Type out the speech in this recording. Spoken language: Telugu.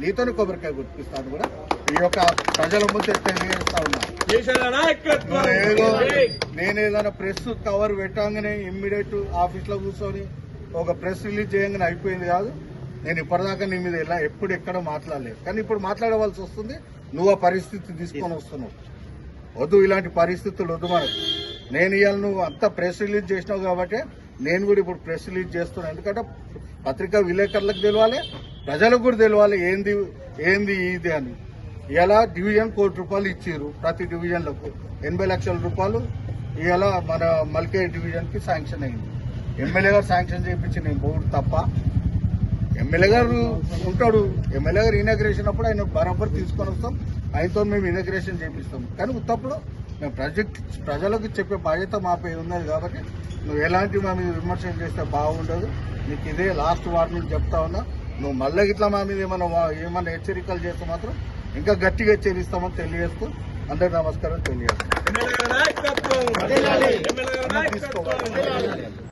నీతోనే కొబ్బరికాయ గుర్తిస్తాను కూడా. ఈ యొక్క ప్రజల ముందు తెలియజేస్తా ఉన్నా. నేను ఏదైనా ప్రెస్ కవర్ పెట్టగానే ఇమ్మీడియట్ ఆఫీస్లో కూర్చొని ఒక ప్రెస్ రిలీజ్ చేయగానే అయిపోయింది కాదు. నేను ఇప్పటిదాకా నీ మీద ఎలా ఎప్పుడు ఎక్కడ మాట్లాడలేదు. కానీ ఇప్పుడు మాట్లాడవలసి వస్తుంది. నువ్వు ఆ పరిస్థితి తీసుకొని వస్తున్నావు. వద్దు ఇలాంటి పరిస్థితులు వద్దు మనకు నేను ఇవాళ నువ్వు అంత ప్రెస్ రిలీజ్ చేసినావు కాబట్టి నేను కూడా ఇప్పుడు ప్రెస్ రిలీజ్ చేస్తున్నాను. ఎందుకంటే పత్రికా విలేకరులకు తెలియాలి ప్రజలకు కూడా తెలియాలి ఏంది ఏంది ఇది అని. ఇలా డివిజన్ కోటి రూపాయలు ఇచ్చారు ప్రతి డివిజన్లకు. ఎనభై లక్షల రూపాయలు ఇలా మన మల్కే డివిజన్కి శాంక్షన్ అయింది. ఎమ్మెల్యే గారు శాంక్షన్ చేయించి నేను పోడు తప్ప ఎమ్మెల్యే గారు ఉంటాడు. ఎమ్మెల్యే గారు ఇనాగ్రేషన్ అప్పుడు ఆయన బరాబర్ తీసుకొని వస్తాం. ఆయనతో మేము ఇనాగ్రేషన్ చేపిస్తాం. కానీ ఉత్తప్పుడు మేము ప్రజెక్ట్ ప్రజలకు చెప్పే బాధ్యత మాపై ఉన్నది కాబట్టి నువ్వు ఎలాంటి మా మీద విమర్శలు చేస్తే బాగుండదు. నీకు ఇదే లాస్ట్ వార్నింగ్ చెప్తా ఉన్నా. నువ్వు మళ్ళీ ఇట్లా మా మీద ఏమైనా ఏమైనా హెచ్చరికలు చేస్తే మాత్రం ఇంకా గట్టిగా హెచ్చరిస్తామని తెలియజేస్తూ అందరి నమస్కారం తెలియజేస్తాం ఎమ్మెల్యే